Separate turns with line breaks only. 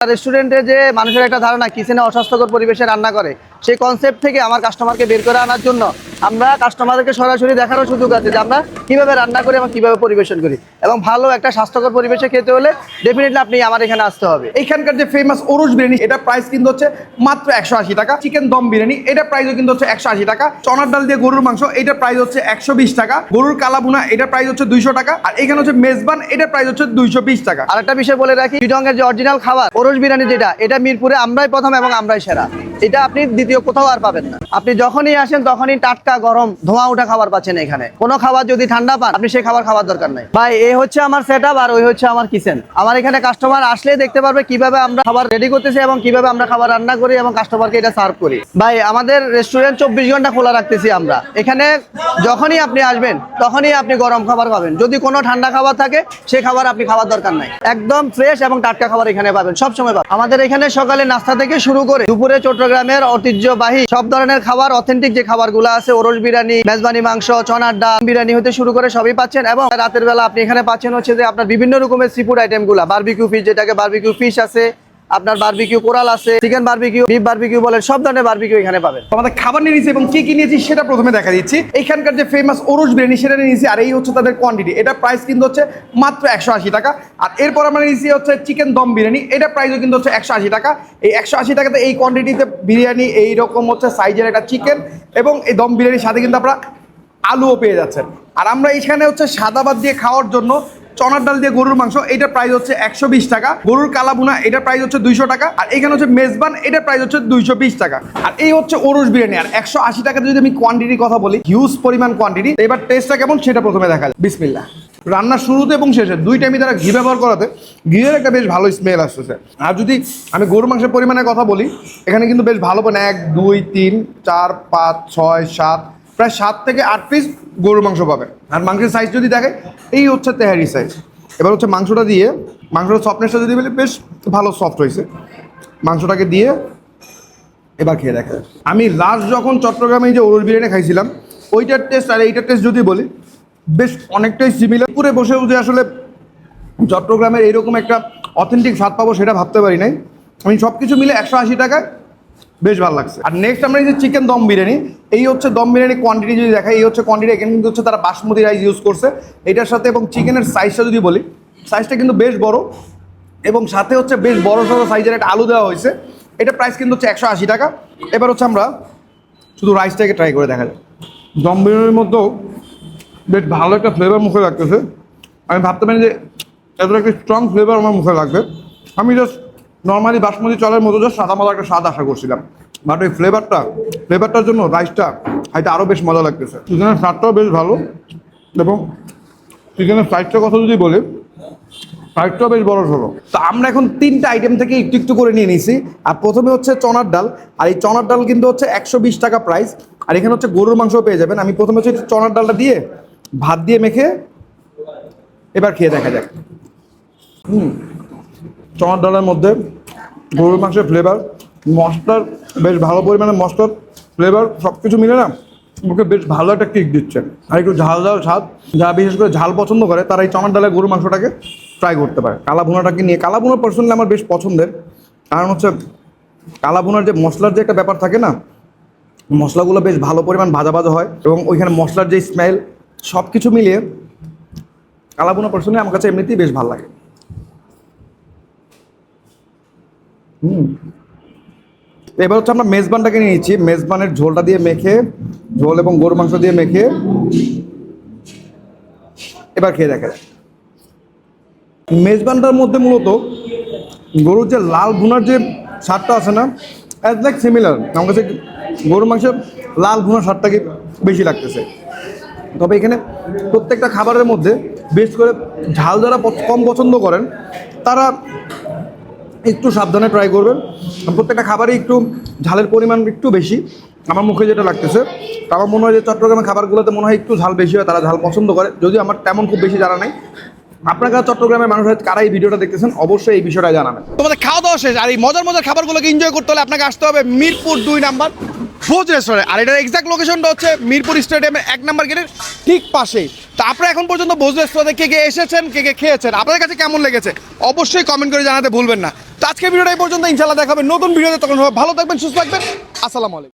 রেস্টুরেন্টে যে মানুষের একটা ধারণা কিচেনে অস্বাস্থ্যকর পরিবেশে রান্না করে, সেই কনসেপ্ট থেকে আমার কাস্টমারকে বের করে আনার জন্য আমরা কাস্টমারদেরকে সরাসরি দেখারও সুযোগ আছে যে আমরা কীভাবে রান্না করি এবং কীভাবে পরিবেশন করি। এবং ভালো একটা স্বাস্থ্যকর পরিবেশে খেতে হলে ডেফিনেটলি আপনি আমার এখানে আসতে হবে।
এইখানকার যে ফেমাস ওরস বিরিয়ানি এটা প্রাইস কিন্তু হচ্ছে মাত্র একশো আশি টাকা। চিকেন দম বিরিয়ানি এটা প্রাইসও কিন্তু হচ্ছে একশো আশি টাকা। চনার ডাল দিয়ে গরুর মাংস এটা প্রাইস হচ্ছে একশো বিশ টাকা। গরুর কালাবুনা এটা প্রাইস হচ্ছে দুইশো টাকা। আর এখানে হচ্ছে মেজবান এটা প্রাইস হচ্ছে দুইশো বিশ টাকা।
আর একটা বিষয় বলে রাখি চিটংয়ের যে অরিজিনাল খাবার ওরস বিরিয়ানি যেটা এটা মিরপুরে আমরাই প্রথম এবং আমরাই সেরা। এটা আপনি দ্বিতীয় কোথাও আর পাবেন না। আপনি যখনই আসেন তখনই টাটকা গরম ধোঁয়া ওঠা খাবার পাচ্ছেন এখানে। কোনো খাবার যদি ঠান্ডা পান, আপনি সেই খাবার খাওয়ার দরকার নাই। ভাই এই হচ্ছে আমার সেট আর ওই হচ্ছে আমার কিচেন আমার এখানে কাস্টমার আসলে দেখতে পারবে কীভাবে আমরা খাবার রেডি করতেছি এবং কীভাবে আমরা খাবার রান্না করি এবং কাস্টমারকে এটা সার্ভ করি। ভাই, আমাদের রেস্টুরেন্ট চব্বিশ ঘণ্টা খোলা রাখতেছি আমরা। এখানে যখনই আপনি আসবেন, তখনই আপনি গরম খাবার পাবেন। যদি কোনো ঠান্ডা খাবার থাকে সেই খাবার আপনি খাওয়ার দরকার নাই। একদম ফ্রেশ এবং টাটকা খাবার এখানে পাবেন সব সময় পাবেন। আমাদের এখানে সকালে নাস্তা থেকে শুরু করে দুপুরে চট্টগ্রামের ঐতিহ্যবাহী সব ধরনের খাবার অথেন্টিক যে খাবারগুলো আছে ওরস বিরিয়ানি, মেজবানি মাংস, চনার ডাল, বিরিয়ানি হতে শুরু করে সবই পাচ্ছেন এবং রাতের বেলা আপনি এখানে পাচ্ছেন হচ্ছে যে আপনার বিভিন্ন রকমের সিফুড আইটেমগুলো বার্বিকিউ ফিশ যেটাকে বার্বিকিউ ফিশ আছে আপনার বারবিকিউ কোরাল আছে চিকেন বারবিকিউ বিফ বারবিকিউ বলেন, সব ধরনের বারবিকিউ এখানে পাবেন।
আমাদের খাবার নিয়ে নিয়েছি এবং কি কি নিয়েছি সেটা প্রথমে দেখা দিচ্ছি। এখানকার যে ফেমাস ওরস বিরিয়ানি সেটা নিয়ে নিয়েছি, আর এই হচ্ছে তাদের কোয়ান্টিটি এটা প্রাইস কিন্তু হচ্ছে মাত্র একশো আশি টাকা। আর এরপর আমরা নিয়েছি হচ্ছে চিকেন দম বিরিয়ানি। এটা প্রাইসও কিন্তু হচ্ছে একশো আশি টাকা। এই একশো আশি টাকাতে এই কোয়ান্টিটিতে বিরিয়ানি এই রকম হচ্ছে সাইজের একটা চিকেন এবং এই দম বিরিয়ানির সাথে কিন্তু আপনারা আলুও পেয়ে যাচ্ছেন। আর আমরা এখানে হচ্ছে সাদা ভাত দিয়ে খাওয়ার জন্য চনার ডাল দিয়ে গরুর মাংস এটা প্রাইস হচ্ছে একশো বিশ টাকা। গরুর কালাবুনা এটা প্রাইস হচ্ছে দুইশো টাকা। আর এখানে হচ্ছে মেজবান এটা প্রাইস হচ্ছে দুইশো বিশ টাকা। আর এই হচ্ছে ওরস বিরিয়ানি। আর একশো আশি টাকাতে যদি আমি কোয়ান্টিটির কথা বলি হিউজ পরিমাণ কোয়ান্টিটি এবার টেস্টটা কেমন সেটা প্রথমে দেখা যায় বিসমিল্লা রান্নার শুরুতে এবং শেষে দুই টাইমই তারা ঘি ব্যবহার করাতে, ঘিয়ের একটা বেশ ভালো স্মেল আসতেছে। আর যদি আমি গরুর মাংসের পরিমাণের কথা বলি, এখানে কিন্তু বেশ ভালো মানে এক, দুই, তিন, চার, পাঁচ, ছয়, সাত প্রায় সাত থেকে আট পিস গরুর মাংস পাবে। আর মাংসের সাইজ যদি দেখে, এই হচ্ছে তেহারি সাইজ এবার হচ্ছে মাংসটা দিয়ে মাংসটার সফটনেসটা যদি বলি, বেশ ভালো সফট হয়েছে। মাংসটাকে দিয়ে এবার খেয়ে দেখা। আমি লাস্ট যখন চট্টগ্রামে যে ওরস বিরিয়ানি খাইছিলাম, ওইটার টেস্ট আর এইটার টেস্ট যদি বলি, বেশ অনেকটাই সিমিলার পুরে বসেও যে আসলে চট্টগ্রামের এইরকম একটা অথেন্টিক স্বাদ পাবো সেটা ভাবতে পারি নাই। আমি সব কিছু মিলে একশো আশি টাকায় বেশ ভালো লাগছে। আর নেক্সট আমরা এই যে চিকেন দম বিরিয়ানি, এই হচ্ছে দম বিরিয়ানি কোয়ান্টিটি যদি দেখাই, এই হচ্ছে কোয়ান্টিটি এখানে কিন্তু হচ্ছে তারা বাসমতি রাইস ইউজ করছে। এটার সাথে এবং চিকেনের সাইজটা যদি বলি সাইজটা কিন্তু বেশ বড় এবং সাথে হচ্ছে বেশ বড় সড়ো সাইজের একটা আলু দেওয়া হয়েছে। এটা প্রাইস কিন্তু হচ্ছে একশো আশি টাকা। এবার হচ্ছে আমরা শুধু রাইসটাকে ট্রাই করে দেখা যায় দম বিরিয়ানির মধ্যেও বেশ ভালো একটা ফ্লেভার মুখে লাগতেছে। আমি ভাবতে পারি যে এত একটা স্ট্রং ফ্লেভার আমার মুখে লাগবে। আমি জাস্ট নর্মালি বাসমতি চালের মতো জাস্ট সাদা মতো একটা স্বাদ আশা করছিলাম। বাট ওই ফ্লেভারটা ফ্লেভারটার জন্য রাইসটা হয়তো আরও বেশ মজা লাগতেছে। চিকেনের স্বাদটাও বেশ ভালো। এবং চিকেনের সাইজটার কথা যদি বলি সাইজটাও বেশ বড় সড়ো তো আমরা এখন তিনটা আইটেম থেকে একটু একটু করে নিয়ে নিয়েছি আর প্রথমে হচ্ছে চনার ডাল। আর এই চনার ডাল কিন্তু হচ্ছে একশো বিশ টাকা প্রাইস আর এখানে হচ্ছে গরুর মাংস পেয়ে যাবেন। আমি প্রথমে হচ্ছে চনার ডালটা দিয়ে ভাত দিয়ে মেখে এবার খেয়ে দেখা যাক। হুম। চনার ডালের মধ্যে গরুর মাংসের ফ্লেভার মশলার বেশ ভালো পরিমাণে মশলার ফ্লেভার সব কিছু মিলে না ওকে বেশ ভালো একটা কিক দিচ্ছে। আর একটু ঝাল ঝাল স্বাদ, যারা বিশেষ করে ঝাল পছন্দ করে, তারা এই চনার ডালের গরুর মাংসটাকে ট্রাই করতে পারে। কালা ভুনাটাকে নিয়ে কালা ভুনা পার্সোনালি আমার বেশ পছন্দের, কারণ হচ্ছে কালা ভুনার যে মশলার যে একটা ব্যাপার থাকে না, মশলাগুলো বেশ ভালো পরিমাণ ভাজা ভাজা হয় এবং ওইখানে মশলার যে স্মেল সব কিছু মিলিয়ে কালা ভুনা পার্সোনালি আমার কাছে এমনিতেই বেশ ভালো লাগে। হুম। এবার হচ্ছে আমরা মেজবানটাকে নিয়ে নিচ্ছি। মেজবানের ঝোলটা দিয়ে মেখে, ঝোল এবং গরু মাংস দিয়ে মেখে এবার খেয়ে দেখে মেজবানটার মধ্যে মূলত গরুর যে লাল ভুনার যে স্বাদটা আছে না অ্যাজ লাইক সিমিলার আমার কাছে গরুর মাংসের লাল ভুনার স্বাদটাকে বেশি লাগতেছে। তবে এখানে প্রত্যেকটা খাবারের মধ্যে বেশ করে ঝাল যারা কম পছন্দ করেন, তারা একটু সাবধানে ট্রাই করবেন। প্রত্যেকটা খাবারই একটু ঝালের পরিমাণ একটু বেশি। আমার মুখে যেটা লাগতেছে, তো আমার মনে হয় যে চট্টগ্রামের খাবারগুলোতে মনে হয় একটু ঝাল বেশি হয়, তারা ঝাল পছন্দ করে। যদিও আমার তেমন খুব বেশি জানা নাই। আপনারা চট্টগ্রামের মানুষ কারা এই ভিডিওটা দেখতেছেন, অবশ্যই এই বিষয়টা জানাবেন। তোমাদের খাওয়া দাওয়া শেষ, আর এই মজার মজার খাবারগুলোকে এনজয় করতে হলে আপনাকে আসতে হবে মিরপুর দুই নাম্বার ভোজ রেস্টুরেন্ট আর এটার এক্সাক্ট লোকেশনটা হচ্ছে মিরপুর স্টেডিয়ামের এক নাম্বার গেটের ঠিক পাশেই। তো আপনারা এখন পর্যন্ত ভোজ রেস্টুরেন্টে কে কে এসেছেন, কে কে খেয়েছেন, আপনাদের কাছে কেমন লেগেছে, অবশ্যই কমেন্ট করে জানাতে ভুলবেন না। তো আজকের ভিডিওটা এই পর্যন্ত ইনশাল্লাহ দেখাবেন নতুন ভিডিওতে তখন ভালো থাকবেন, সুস্থ থাকবেন। আসসালামু আলাইকুম।